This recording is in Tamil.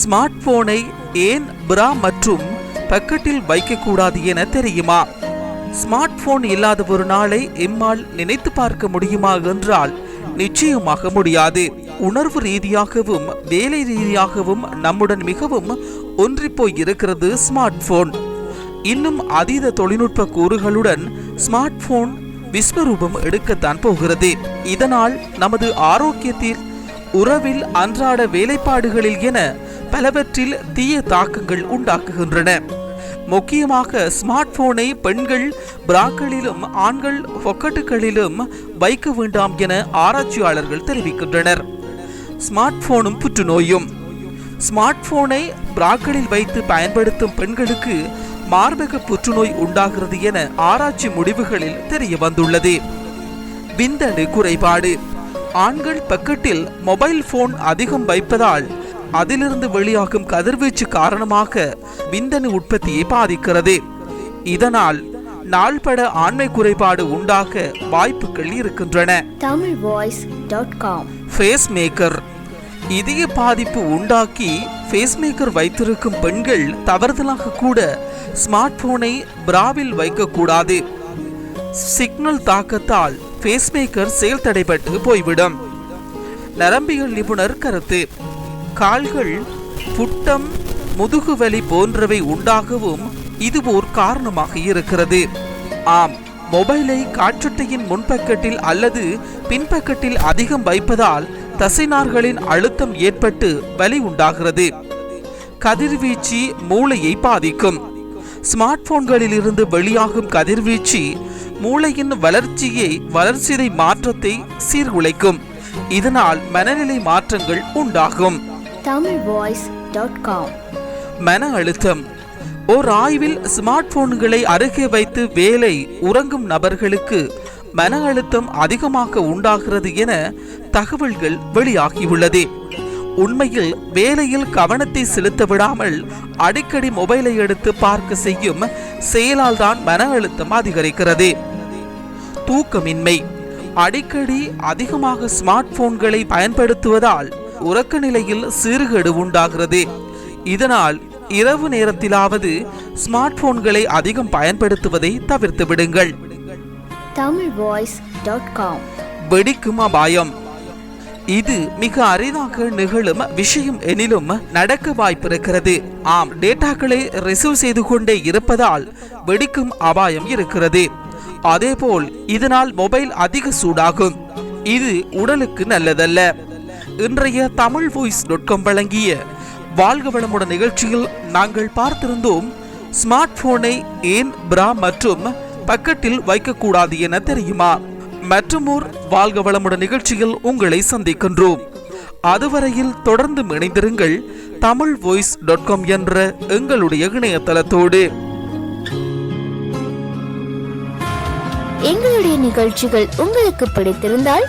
ஸ்மார்ட் போனை ஏன் பிரா மற்றும் பக்கெட்டில் வைக்கக்கூடாது என தெரியுமா? ஸ்மார்ட் போன் இல்லாத ஒரு நாளை எம்மால் நினைத்து பார்க்க முடியுமா என்றால் நிச்சயமாக முடியாது. உணர்வு ரீதியாகவும் வேலை ரீதியாகவும் நம்முடன் மிகவும் ஒன்றிப்போய் இருக்கிறது ஸ்மார்ட் போன் இன்னும் அதீத தொழில்நுட்ப கூறுகளுடன் ஸ்மார்ட் போன் விஸ்வரூபம் எடுக்கத்தான் போகிறது. இதனால் நமது ஆரோக்கியத்தில் உறவில் அன்றாட வேலைப்பாடுகளில் என பலவற்றில் தீய தாக்கங்கள் உண்டாக்குகின்றன. முக்கியமாக ஸ்மார்ட் போனை பெண்கள் பிராக்களிலும் ஆண்கள் பொக்கட்டுகளிலும் வைக்க வேண்டாம் என ஆராய்ச்சியாளர்கள் தெரிவிக்கின்றனர். ஸ்மார்ட் போனும் புற்றுநோயும். ஸ்மார்ட் போனை பிராக்களில் வைத்து பயன்படுத்தும் பெண்களுக்கு மார்பக புற்றுநோய் உண்டாகிறது என ஆராய்ச்சி முடிவுகளில் தெரிய வந்துள்ளது. விந்தணு குறைபாடு. ஆண்கள் பக்கெட்டில் மொபைல் போன் அதிகம் வைப்பதால் அதிலிருந்து வெளியாகும் கதிர்வீச்சு காரணமாக விந்தணு உற்பத்தியை பாதிக்கிறது. இதனால் நாள்பட ஆண்மை குறைபாடு உண்டாக வாய்ப்புகள் இருக்கின்றன. Tamil voice dot com. Pacemaker இதய பாதிப்பு உண்டாக்கி ஃபேஸ் மேக்கர் வைத்திருக்கும் பெண்கள் தவறுதலாக கூட ஸ்மார்ட் போனை பிராவில் வைக்கக்கூடாது. சிக்னல் தாக்கத்தால் ஃபேஸ் மேக்கர் செயல் தடைபட்டு போய்விடும். நரம்பியல் நிபுணர் கருத்து. கால்கள் புட்டம் முதுகுவலி போன்றவை உண்டாகவும் இது ஓர் காரணமாக இருக்கிறது. ஆம் மொபைலை காற்றுட்டையின் முன்பக்கத்தில் அல்லது பின்பக்கத்தில் அதிகம் வைப்பதால் தசைநார்களின் அழுத்தம் ஏற்பட்டு வலி உண்டாகிறது. கதிர்வீச்சு மூளையை பாதிக்கும். ஸ்மார்ட் போன்களில் இருந்து வெளியாகும் கதிர்வீச்சு மூளையின் வளர்ச்சியை வளர்ச்சிதை மாற்றத்தை சீர்குலைக்கும். இதனால் மனநிலை மாற்றங்கள் உண்டாகும். தமிழ் வாய்ஸ் டாட் காம் மன அழுத்தம். ஓர் ஆய்வில் ஸ்மார்ட் போன்களை அருகே வைத்து வேலை உறங்கும் நபர்களுக்கு மன அழுத்தம் அதிகமாக உண்டாகிறது என தகவல்கள் வெளியாகியுள்ளது. உண்மையில் வேலையில் கவனத்தை செலுத்த விடாமல் அடிக்கடி மொபைலை எடுத்து பார்க்க செய்யும் செயலால் தான் மன அழுத்தம் அதிகரிக்கிறது. தூக்கமின்மை. அடிக்கடி அதிகமாக ஸ்மார்ட் போன்களை பயன்படுத்துவதால் உறக்க நிலையில் சீர்கேடு உண்டாகிறது. இதனால் இரவு நேரத்திலாவது ஸ்மார்ட் போன்களை அதிகம் பயன்படுத்துவதை தவிர்த்து விடுங்கள். வெடிக்கும் அபாயம். இது மிக அரிதாக நிகழும் விஷயம் எனினும் நடக்க வாய்ப்பிருக்கிறது. ஆம் டேட்டாக்களை ரிசீவ் செய்து கொண்டே இருப்பதால் வெடிக்கும் அபாயம் இருக்கிறது. அதேபோல் இதனால் மொபைல் அதிக சூடாகும். இது உடலுக்கு நல்லதல்ல. இன்றைய தமிழ் வாய்ஸ் டாட் காம் வழங்கிய வாழ்க வளமுடன் நிகழ்ச்சியில் நாங்கள் பார்த்திருந்தோம் ஸ்மார்ட் போனை ஏன் பிரா மற்றும் பக்கெட்டில் வைக்கக்கூடாது என தெரியுமா? மற்றுமோர் வாழ்க வளமுடன் நிகழ்ச்சியில் உங்களை சந்திக்கின்றோம். அதுவரையில் தொடர்ந்து இணைந்திருங்கள் தமிழ் வாய்ஸ் டாட் காம் என்ற எங்களுடைய இணையதளத்தோடு. எங்களுடைய நிகழ்ச்சிகள் உங்களுக்கு பிடித்திருந்தால்